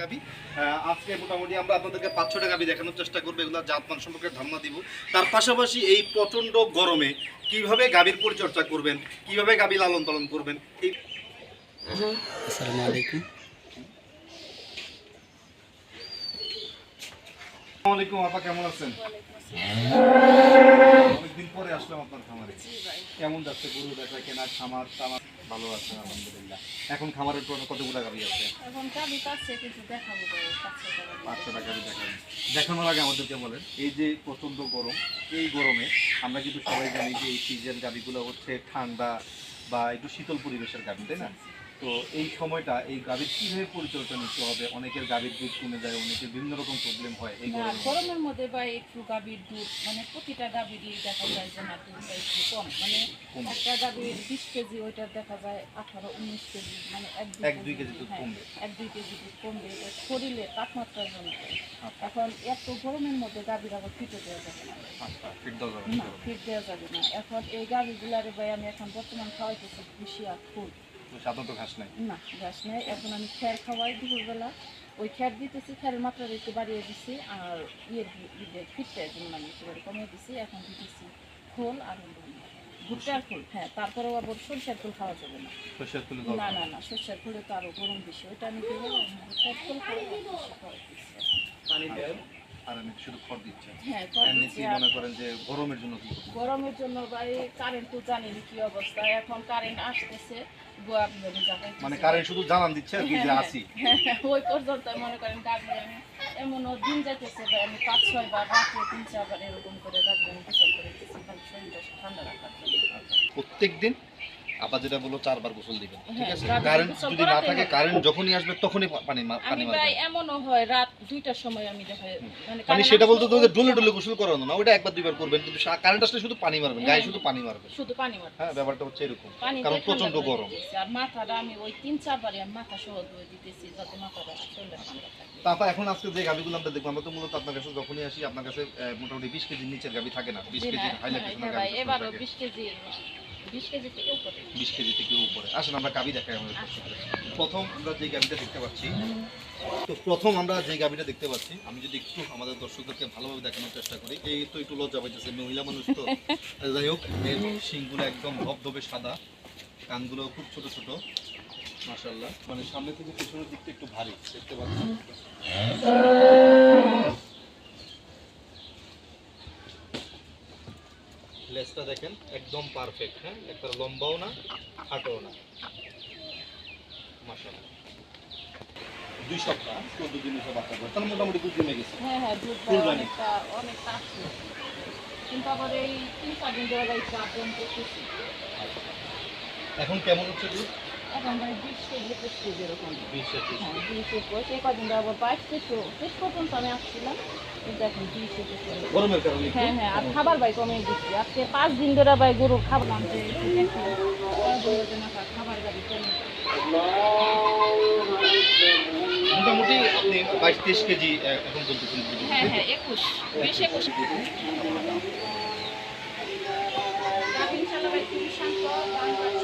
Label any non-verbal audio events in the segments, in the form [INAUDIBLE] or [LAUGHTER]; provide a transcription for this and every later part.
গাবি আজকে মোটামুটি আমরা আপনাদেরকে পাঁচ ছটা গাবি দেখানোর চেষ্টা করব এগুলো জাতমান সম্পর্কে ধারণা দিব। তার পাশাপাশি এই প্রচণ্ড গরমে কীভাবে গাভীর পরিচর্যা করবেন কীভাবে গাভী লালন পালন করবেন এই আসসালামু আলাইকুম। আপা কেমন আছেন? অনেকদিন পরে আসলাম আপনার খামারে। কেমন যাচ্ছে গরু দেখা কেনা খামার টামার ভালো আছে আলহামদুলিল্লাহ। এখন খামারের পর কতগুলো গাভী আছে? এখন কিছু দেখাবো পরে পাঁচশো টাকা টাকা দেখানোর আগে আমাদেরকে বলেন এই যে প্রচণ্ড গরম এই গরমে আমরা কিন্তু সবাই জানি যে এই সিজন গাভিগুলো হচ্ছে ঠান্ডা বা একটু শীতল পরিবেশের গাভি তাই না? তো এই সময়টা এই গাভীর কীভাবে পরিচর্যা নিতে হবে? অনেকের গাভীর দুধ কমে যায় অনেকের বিভিন্ন রকম প্রবলেম হয় এই গরমের মধ্যে বা একটু গাভীর দুধ মানে প্রতিটা গাভীরই দেখা যায় যে না দুধটা একটু কম। মানে একটা গাভীর বিশ কেজি ওইটা দেখা যায় আঠারো উনিশ কেজি মানে এক দুই কেজি দুধ হ্যাঁ, কমবে। এক দুই কেজি দুধ কমবে। এটা শরীরে তাপমাত্রার জন্য আচ্ছা, এখন এত গরমের মধ্যে গাভীর আবার ফিটে দেওয়া যাবে না। আচ্ছা ফিট দেওয়া যাবে না। ফিট দেওয়া যাবে না। এখন এই গাভীগুলারে ভাই আমি এখন বর্তমান খাওয়াইতেছি আর ফুল। সাধারণত ঘাস নাই না ঘাস নেই এখন আমি খ্যার খাওয়াই দুপুরবেলা। ওই খ্যার দিতেছি খ্যারের মাত্রা একটু বাড়িয়ে দিছি আর ইয়ের ফিটটা যেমন আমি একেবারে কমিয়ে দিছি। এখন দিতেছি খোল আর ভুট্টার ফুল হ্যাঁ তারপরেও আবার সরষের ফুল খাওয়া যাবে না। শস্যের তুলে না না। না সরষের ফুলে তো আরও গরম বেশি। ওইটা আমি ভুট্টার ফুল খাওয়াই আর শুধু খড় দিচ্ছি হ্যাঁ খড় দিচ্ছি কি আর মনে করেন যে গরমের জন্য কি করব? গরমের জন্য ভাই কারেন্ট তো জানেনি কি অবস্থা এখন কারেন্ট আসতেছে গোয়া আপনাদের জায়গায় মানে কারেন্ট শুধু জানান দিচ্ছে আর কি যে আসি ওই পর্যন্ত মনে করেন এমনও দিন যাইতেছে ভাই আমি পাঁচ ছয় বার রাত্রে তিন চারবার এরকম করে গোসল করে দিচ্ছি কারণ শরীরটা ঠান্ডা রাখার জন্য। প্রত্যেক দিন আবার যেটা বলল চারবার গোসল দিবেন ঠিক হ্যাঁ, আছে? কারেন্ট যদি না থাকে কারেন্ট যখনই আসবে তখনই পানি পানি ভাই এমনও হয় রাত দুইটার সময় আমি দেখা মানে মানে সেটা বলতে আসলে তো ডুলে ডলে গোসল করানো না ওটা একবার দুইবার করবেন কিন্তু কারেন্ট আসলে শুধু পানি মারবেন গায়ে হ্যাঁ। শুধু পানি মারবেন। শুধু পানি মারতে হ্যাঁ ব্যাপারটা হচ্ছে এরকম কারণ প্রচণ্ড গরম। আর মাথাটা আমি ওই তিন চারবারই আমি মাথা সহ ধুয়ে দিতেছি যাতে মাথাটা ঠান্ডা থাকে। তারপর এখন আজকে যে গাভিগুলো আমরা দেখব আমরা তো মূলত আপনার কাছে যখনই আসি আপনার কাছে মোটামুটি বিশ কেজির নিচের গাভি থাকে না বিশ জি কেজি না, হাইলাইট হ্যাঁ, ভাই এবারও বিশ কেজি। বিশ কেজি থেকে উপরে। বিশ কেজি থেকে উপরে। আসেন আমরা গাভি দেখাই আমাদের প্রথম আমরা যে গাভিটা দেখতে পাচ্ছি তো প্রথম আমরা যে গাভিটা দেখতে পাচ্ছি আমি যদি একটু আমাদের দর্শকদেরকে ভালোভাবে দেখানোর চেষ্টা করি এই তো একটু লজ্জা পাইতেছে মহিলা মানুষ তো। [LAUGHS] যাই হোক এর শিংগুলো একদম ধবধবে সাদা কানগুলো খুব ছোট ছোট মাশাল্লাহ মানে সামনে থেকে পেছনের দিকটা একটু ভারী দেখতে পাচ্ছি লেজটা দেখেন একদম পারফেক্ট হ্যাঁ? একটা লম্বাও না খাটোও না। মাশাআল্লাহ। দুই সপ্তাহ চোদ্দ দিন এসে বাচ্চা করে। তাহলে মোটামুটি দুধ জমে গেছে। হ্যাঁ হ্যাঁ দুধ অনেকটা অনেকটা আছে। কিন্তু আবার এই তিন চার দিন ধরে এখন কেমন হচ্ছে দুধ? এখন ভাই বিশ কেজি একুশ কেজি এরকম বিশ একুশ এই কদিন ধরে বাইশ থেকে শেষ পর্যন্ত আমি আসছিলাম। কিন্তু এখন বিশ একুশ হয়ে হ্যাঁ আর খাবার ভাই কমিয়ে দিচ্ছি। আজকে পাঁচ দিন ধরে ভাই গরু খাবার গাড়ি মোটামুটি আপনি বাইশ তেইশ কেজি এখন বলতেছেন হ্যাঁ হ্যাঁ একুশ বিশ একুশ গাভিন চালা ভাই খুবই শান্ত বাংলা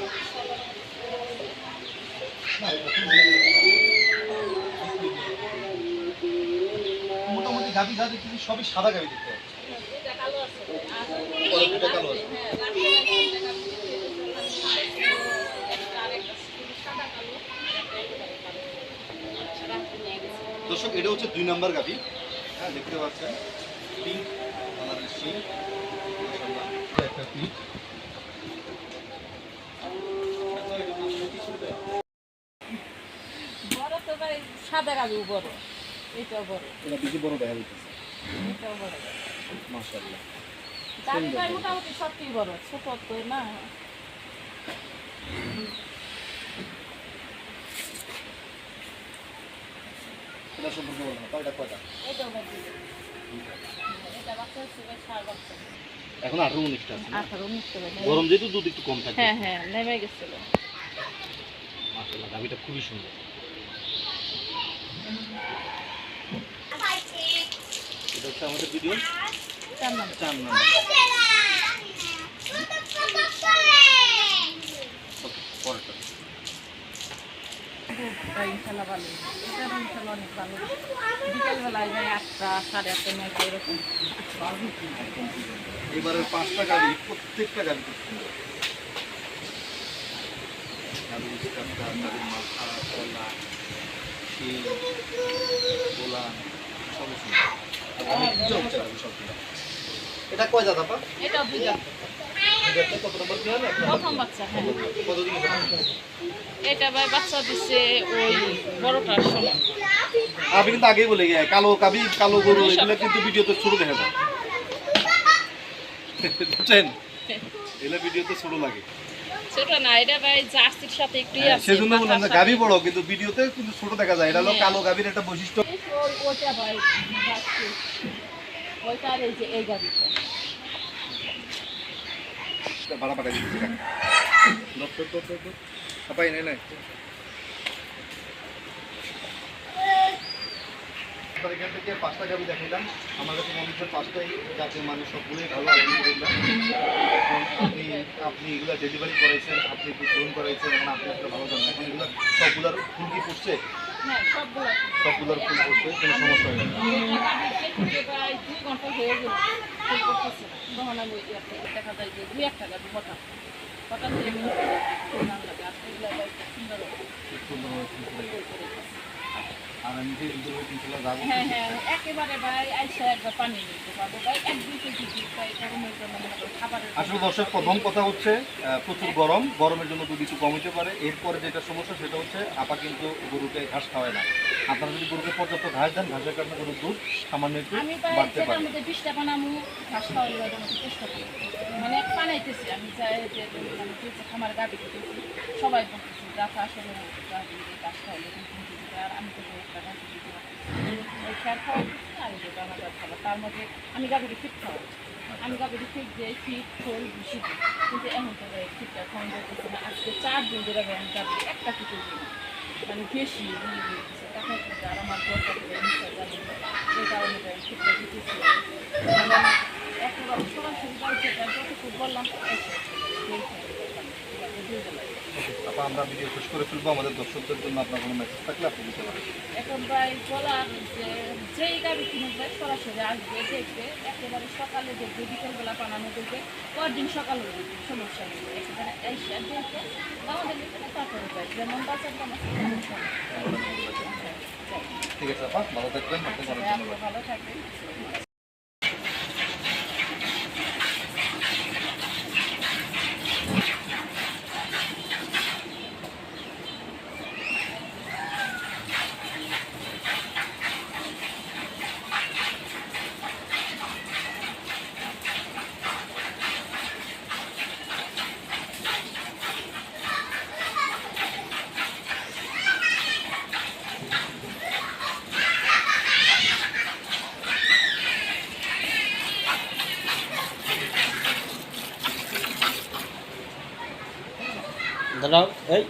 মোটামুটি গাভি যা দেখতেছি সবই সাদা গাভি দেখতে পাচ্ছি। দর্শক, এটা হচ্ছে দুই নাম্বার গাভি। হ্যাঁ দেখতে পাচ্ছেন। পিঙ্ক কালারের মাশাআল্লাহ। একটা পিঙ্ক। বড় তো ভাই সাদা গাভি বড়। এটাও বড়। এটা বেশি বড় দেখা যাইতেছে এটাও বড়। মাশাআল্লাহ। গাভি ভাই মোটামুটি সবটি বড় ছোট তো না। এটা সম্পর্কে বলুন কয়টা কয়টা? এটাও এটা বাচ্চা হচ্ছে সার বাচ্চা। এখন আঠারো উনিশটা আছে আঠারো উনিশটা গরম যেহেতু দুধ একটু কম থাকে হ্যাঁ হ্যাঁ নেমে গেছিল। মাশাআল্লাহ গাভিটা খুবই সুন্দর। এটা হচ্ছে আমাদের ভিডিও চার নম্বর পরেরটা ইনশাল্লাহ ভালো এটা ইনশাল্লাহ অনেক ভালো বিকেলবেলায় যায় আটটা সাড়ে আটটা নয়টা এরকম এবারের পাঁচটা গাড়ি প্রত্যেকটা গাড়ি মাথা শিল সবই সুন্দর সবগুলো এটা কয় এটা বুঝা এটা কত নম্বর কি হবে প্রথম বাচ্চা হ্যাঁ। কতদিন এটা ভাই বাচ্চা দিচ্ছে ওই বড়টার সময়। আপনি কিন্তু আগেই বলে গিয়ে কালো কাবি কালো গরু এগুলো কিন্তু ভিডিওতে ছোট দেখা যায়। বুঝছেন? এগুলো ভিডিওতে ছোট লাগে। সেটা না এটা ভাই জার্সির সাথে একটু হ্যাঁ, সেজন্য বললাম যে গাবি বড় কিন্তু ভিডিওতে কিন্তু ছোট দেখা যায় এটা হলো কালো গাবির একটা বৈশিষ্ট্য। ওটা ভাই ওইটা এই যে এই গাড়িটা ভাড়া পাঠাই দিচ্ছি পাই নাই নাই আপনার এখান থেকে পাঁচটা গাবি দেখাইলাম। আমার কাছে মনে হচ্ছে পাঁচটাই জাতীয় মানুষ সবগুলোই ভালো আলহামদুলিল্লাহ এখন আপনি আপনি এগুলো ডেলিভারি করাইছেন আপনি গ্রহণ করাইছেন এখন আপনি একটা ভালো জানেন এখন এগুলো সবগুলোর ফুল কি হ্যাঁ সবগুলো সবগুলোর ফুল পড়ছে কোনো সমস্যা হয় না আমি যে আর আমি যে যাব হ্যাঁ হ্যাঁ একেবারে ভাই আইসা একবার পানি নিতে পারব। ভাই এক দুই কেজি দুধ ভাই গরমের জন্য খাবারের আসলে দর্শক প্রথম কথা হচ্ছে প্রচুর গরম। গরমের জন্য দুধ একটু কম হতে পারে। এরপরে যেটা সমস্যা সেটা হচ্ছে আপা কিন্তু গরুকে ঘাস খাওয়ায় না। আপনারা যদি গরুকে পর্যাপ্ত ঘাস দেন ঘাসের কারণে গরুর দুধ সামান্য একটু বাড়তে পারে। বানামু ঘাস চেষ্টা করি মানে বানাইতেছি আমি চাই যে সবাই বলতেছি আসলে খাওয়ালে আর আমি তো ওই খেয়ার খাওয়াইতেছি আর এই যে দানাদার খাবার তার মধ্যে আমি গাড়িটি ফিট খাওয়াই আমি গাড়িটি ফিট দিয়ে ফিট খোল দিই কিন্তু এখন তো ফিটটা খাওয়ান যাইতেছে না আজকে চার দিন ধরে আমি গাড়ি একটা ফিটে দিই। মানে বেশি তখন আমার দরকার এই কারণে ভাই দিতেছি মানে আপা আমরা ভিডিও শেষ করে ফেলব আমাদের দর্শকদের জন্য আপনার কোনো মেসেজ থাকলে আপনি দিতে পারেন। এখন ভাই বলা যে যেই গাড়ি কিনে যায় সরাসরি আসবে দেখবে একেবারে সকালে দেখবে বিকেলবেলা বানানো দেখবে পরদিন সকালে দেখবে সমস্যা নেই। একেবারে এসে দেখবে আমাদের তারপরে যায় যেমন বাজার। ঠিক আছে আপা ভালো থাকবেন আচ্ছা, ভালো থাকবেন। দাঁড়াও এই